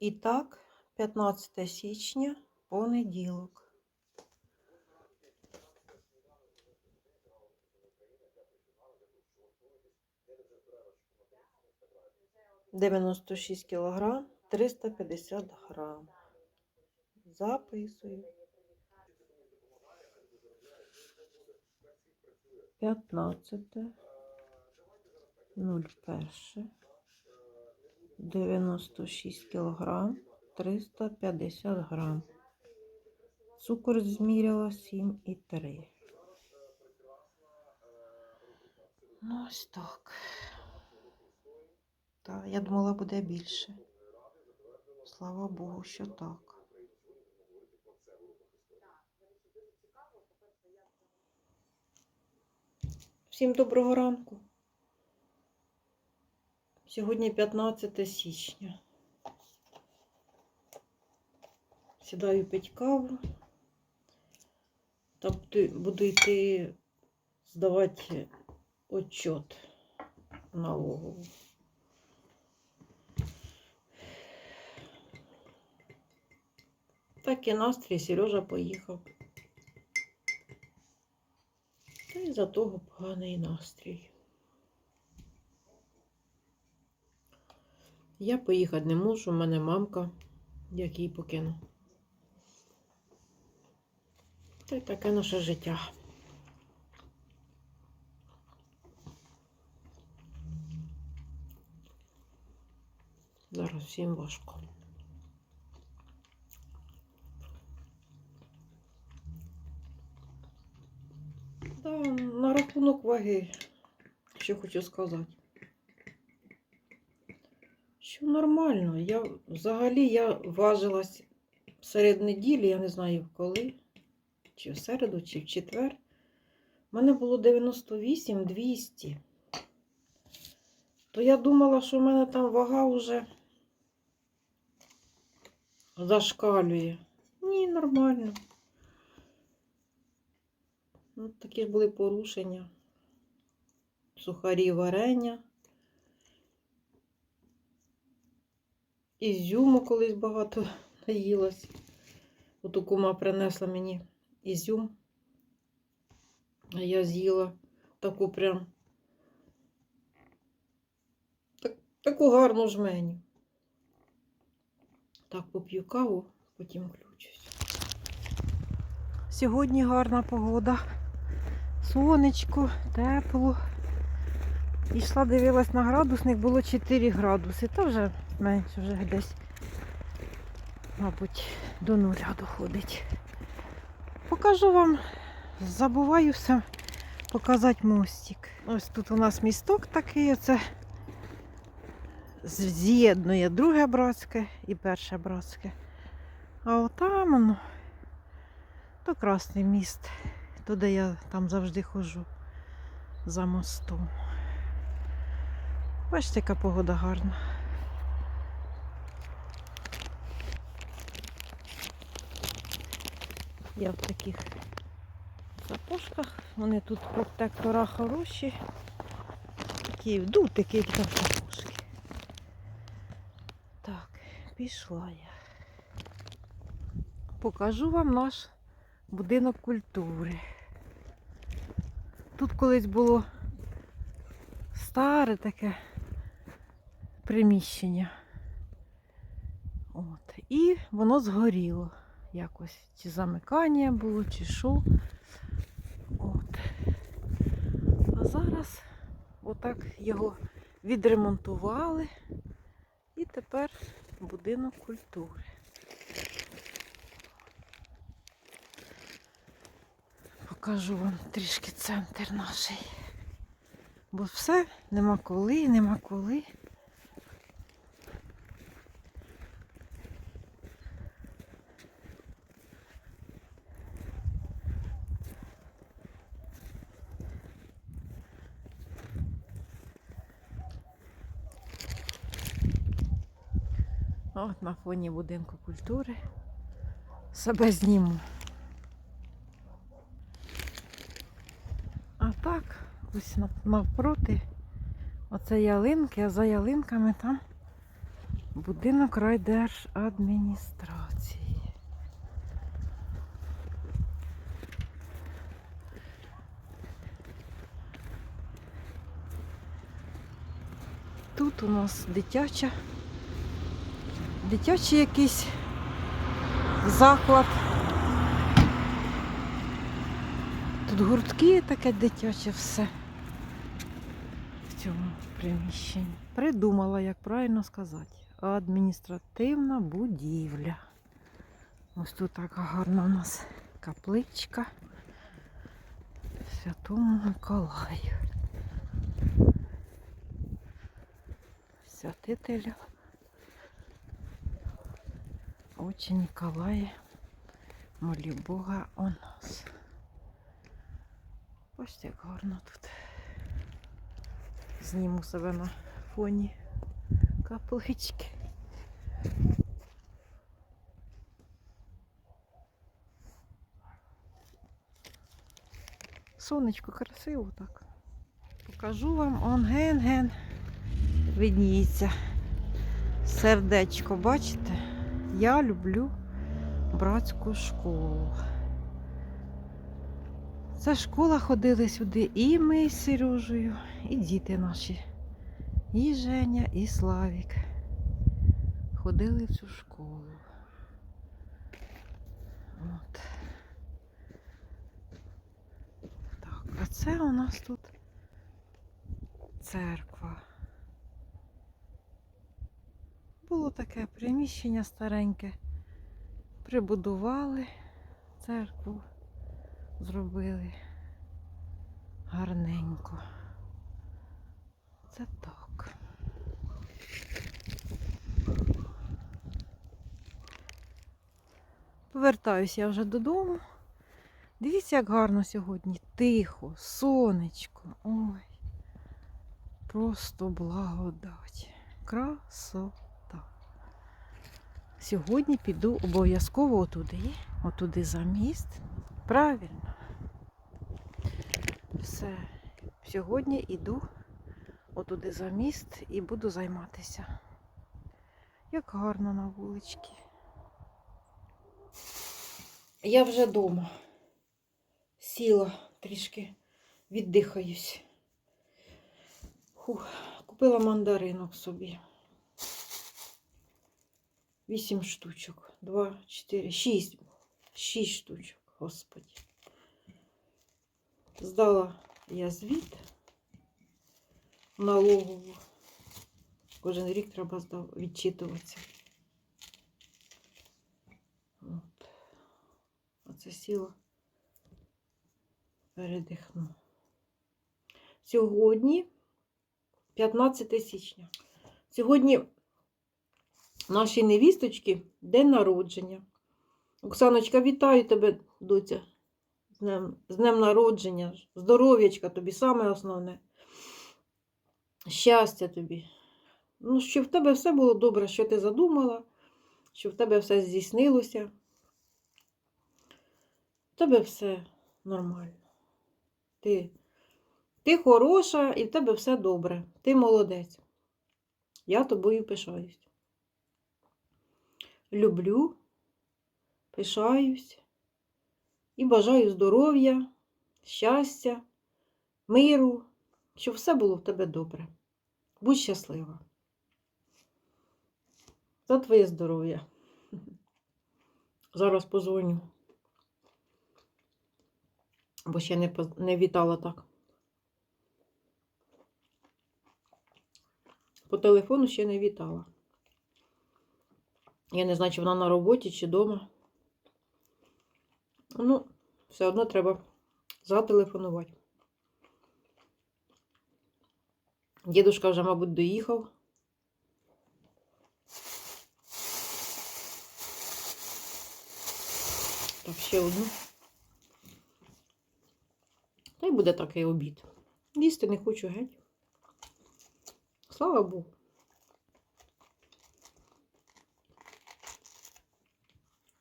І так, 15 січня, понеділок. Дев'яносто шість кілограм, 350 грам. Записую. 15. 01. 96 кілограм, 350 грам. Цукор зміряла 7,3. Ну, ось так. Так, я думала, буде більше. Слава Богу, що так. Всім доброго ранку. Сьогодні 15 січня. Сідаю пить каву. Та буду- йти здавати отчет налогову. Так і настрій Сережа поїхав. Та й за того поганий настрій. Я поїхати не можу, у мене мамка, як її покину. Та й таке наше життя. Зараз всім важко. Да, на рахунок ваги, що хочу сказати. Що нормально. Я взагалі я важилась серед неділі, я не знаю коли, чи в середу, чи в четвер. У мене було 98 200. То я думала, що в мене там вага вже зашкалює. Ні, нормально. Ну, такі ж були порушення. Сухарі варення. Ізюму колись багато наїлась. От кума принесла мені ізюм. А я з'їла таку прям так, таку гарну жменю. Так, поп'ю каву, потім включусь. Сьогодні гарна погода. Сонечко, тепло. Ішла, дивилась на градусник, було 4 градуси. Та вже менше, вже десь, мабуть, до нуля доходить. Покажу вам, забуваю все показати мостик. Ось тут у нас місток такий, оце з'єднує друге братське і перше братське. А отам воно, то красний міст. Туди я там завжди ходжу за мостом. Бачите, яка погода гарна. Я в таких сапожках. Вони тут протектора хороші. Такі вдутики, які там сапожки. Так, пішла я. Покажу вам наш будинок культури. Тут колись було старе таке приміщення. От. І воно згоріло якось. Чи замикання було, чи що. От. А зараз отак його відремонтували. І тепер будинок культури. Покажу вам трішки центр наш. Бо все нема коли, нема коли. От на фоні будинку культури себе зніму. А так, ось навпроти, оце ялинки, а за ялинками там Будинок райдержадміністрації. Тут у нас дитяча, дитячий якийсь заклад. Тут гуртки таке дитяче все в цьому приміщенні. Придумала, як правильно сказати. Адміністративна будівля. Ось тут така гарна у нас капличка Святому Миколаю. Святителю Отче Ніколає, молі Бога о нас. Ось як гарно тут. Зніму себе на фоні каплички. Сонечко красиво так. Покажу вам он ген-ген. Видніється. Сердечко, бачите? Я люблю братську школу. Це школа ходили сюди і ми з Сережею, і діти наші. І Женя, і Славік. Ходили в цю школу. От. Так, а це у нас тут церква. Було таке приміщення стареньке. Прибудували церкву, зробили гарненько. Це так. Повертаюся я вже додому. Дивіться, як гарно сьогодні. Тихо, сонечко. Ой. Просто благодать. Красота. Сьогодні піду обов'язково отуди, отуди за міст. Правильно. Все. Сьогодні йду отуди за міст і буду займатися. Як гарно на вуличці. Я вже вдома. Сіла трішки, віддихаюсь. Фух, купила мандаринок собі. Вісім штучок. Два, чотири, шість. Шість штучок, господі. Здала я звіт налогову. Кожен рік треба здав- відчитуватися. От. Оце сіла. Передихну. Сьогодні 15 січня. Сьогодні нашій невісточки день народження. Оксаночка, вітаю тебе, доця. З днем, з днем народження. Здоров'ячка тобі саме основне. Щастя тобі. Ну, щоб в тебе все було добре, що ти задумала, щоб в тебе все здійснилося. В тебе все нормально. Ти, ти хороша і в тебе все добре. Ти молодець. Я тобою пишаюсь. Люблю, пишаюсь і бажаю здоров'я, щастя, миру, щоб все було в тебе добре. Будь щаслива. За твоє здоров'я. Зараз позвоню. Бо ще не, не вітала так. По телефону ще не вітала. Я не знаю, чи вона на роботі, чи вдома. Ну, все одно треба зателефонувати. Дідушка вже, мабуть, доїхав. Так, ще одну. Та й буде такий обід. Їсти не хочу геть. Слава Богу.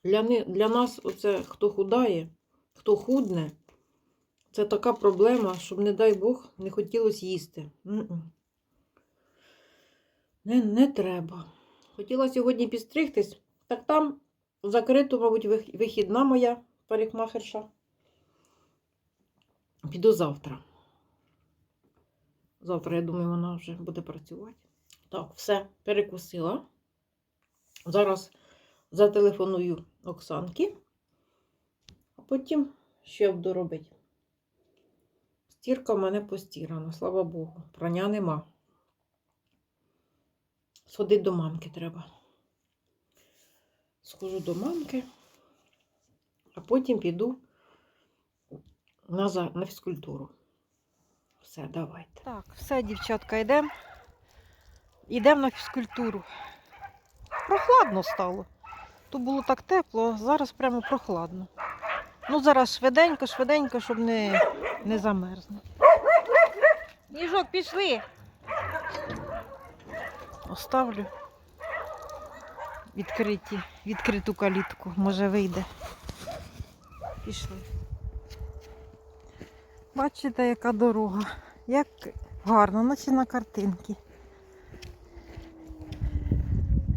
Для, ни- для нас, оце, хто худає, хто худне, це така проблема, щоб, не дай Бог, не хотілося їсти. Не, не треба. Хотіла сьогодні підстригтись, так там закрито, мабуть, вихідна моя парикмахерша. Піду завтра. Завтра, я думаю, вона вже буде працювати. Так, все, перекусила. Зараз зателефоную Оксанки, а потім ще буду робити. Стірка в мене постірана, слава Богу. Прання нема. Сходити до мамки треба. Схожу до мамки, а потім піду на, на фізкультуру. Все, давайте. Так, все, дівчатка, йдемо. Йдемо на фізкультуру. Прохладно стало. Тут було так тепло, зараз прямо прохладно. Ну, зараз швиденько, швиденько, щоб не, не замерзнути. Ніжок, пішли. Оставлю відкриті, відкриту калітку. Може вийде. Пішли. Бачите, яка дорога. Як гарно, наче на картинці.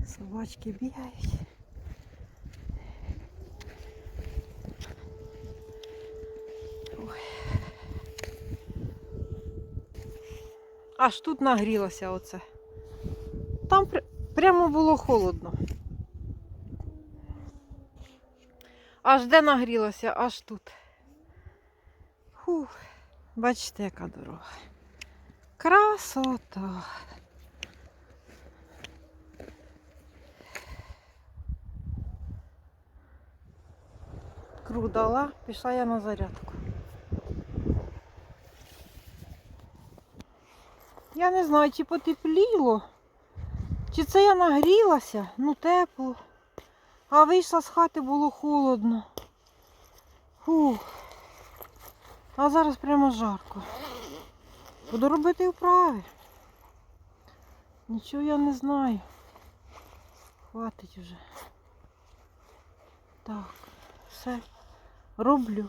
Собачки бігають. Аж тут нагрілося оце. Там пр- прямо було холодно. Аж де нагрілося, аж тут. Фух. Бачите, яка дорога. Красота. Круг дала, пішла я на зарядку. Я не знаю, чи потепліло, чи це я нагрілася, ну тепло. А вийшла з хати, було холодно. Фух. А зараз прямо жарко. Буду робити вправи. Нічого я не знаю. Хватить вже. Так, все. Роблю.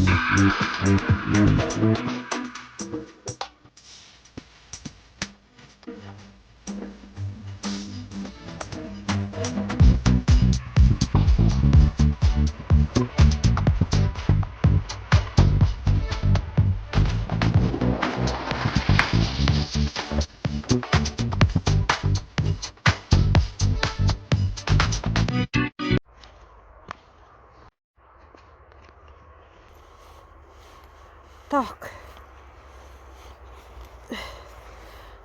ウフフフ。Так.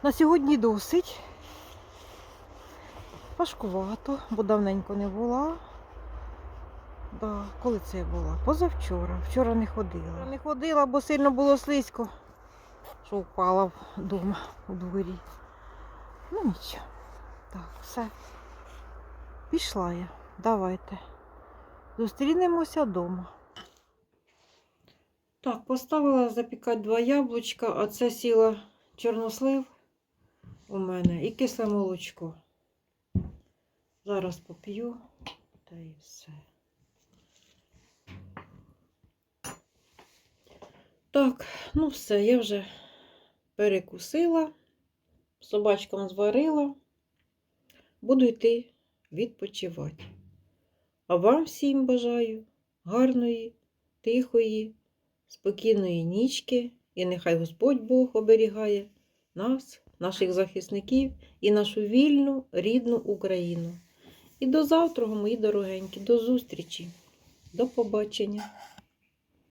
На сьогодні досить. Важкувато, бо давненько не була. Да, коли це я була? Позавчора. Вчора не ходила. Не ходила, бо сильно було слизько, що впала вдома у дворі. Ну нічого. Так, все. Пішла я. Давайте. Зустрінемося вдома. Так, поставила запікати два яблучка, а це сіла чорнослив у мене і кисле молочко. Зараз поп'ю та і все. Так, ну все, я вже перекусила, собачкам зварила, буду йти відпочивати. А вам всім бажаю гарної, тихої, спокійної нічки, і нехай Господь Бог оберігає нас наших захисників і нашу вільну рідну Україну. І до завтра, мої дорогенькі, до зустрічі, до побачення.